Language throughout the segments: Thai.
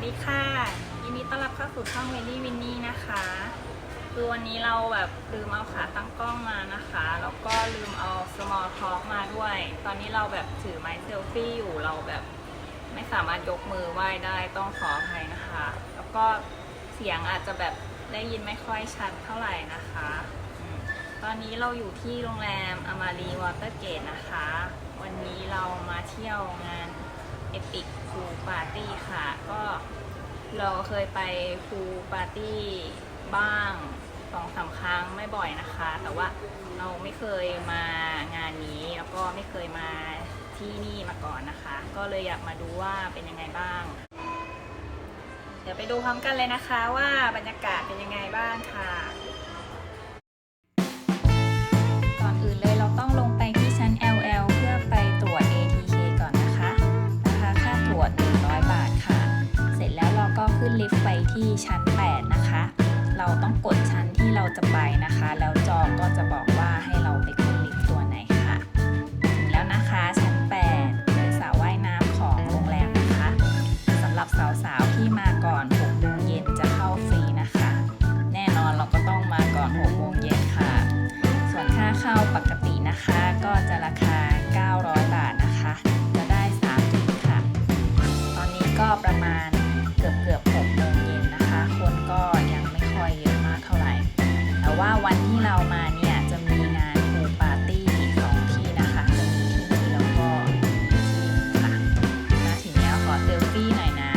วัสดีค่ะ ยินดีต้อนรับเข้าสู่ช่องเวลลี่วินนี่นะคะคือวันนี้เราแบบลืมเอาขาตั้งกล้องมานะคะ แล้วก็ลืมเอา small talk มาด้วย ตอนนี้เราแบบถือไม้เซลฟี่อยู่เราแบบไม่สามารถยกมือไหว้ได้ต้องขออภัยนะคะ แล้วก็เสียงอาจจะแบบได้ยินไม่ค่อยชัดเท่าไหร่นะคะ ตอนนี้เราอยู่ที่โรงแรมอมารีวอเตอร์เกตนะคะ วันนี้เรามาเที่ยวงาน เอปิกพูปาร์ตี้ค่ะ ก็เราเคยไปพูปาร์ตี้บ้างสองสามครั้งไม่บ่อยนะคะ แต่ว่าเราไม่เคยมางานนี้แล้วก็ไม่เคยมาที่นี่มาก่อนนะคะ ก็เลยอยากมาดูว่าเป็นยังไงบ้าง เดี๋ยวไปดูพร้อมกันเลยนะคะว่าบรรยากาศเป็นยังไงบ้างค่ะ ลิฟต์ไปที่ชั้น 8 นะคะ เราต้องกดชั้นที่เราจะไปนะคะ แล้วจอก็จะบอก ว่าวันที่เรามาเนี่ยจะมีงานพูปาร์ตี้สองที่นะคะจะมีที่นี่แล้วก็ที่ค่ะมาถึงแล้วขอเซลฟี่หน่อยนะ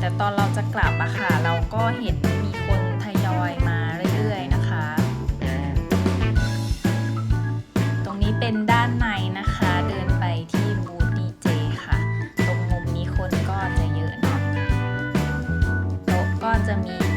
แต่ตอนเราจะกลับอะค่ะเราก็เห็นมีคนทยอยมาเรื่อยๆนะคะ ตรงนี้เป็นด้านในนะคะ จะมี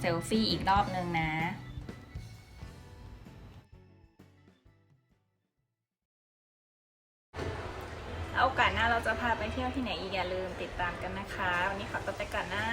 เซลฟี่อีกรอบนึงนะแล้วโอกาสหน้าเราจะพาไปเที่ยวที่ไหนอีกอย่าลืมติดตามกันนะคะ วันนี้ขอตัวไปก่อนนะ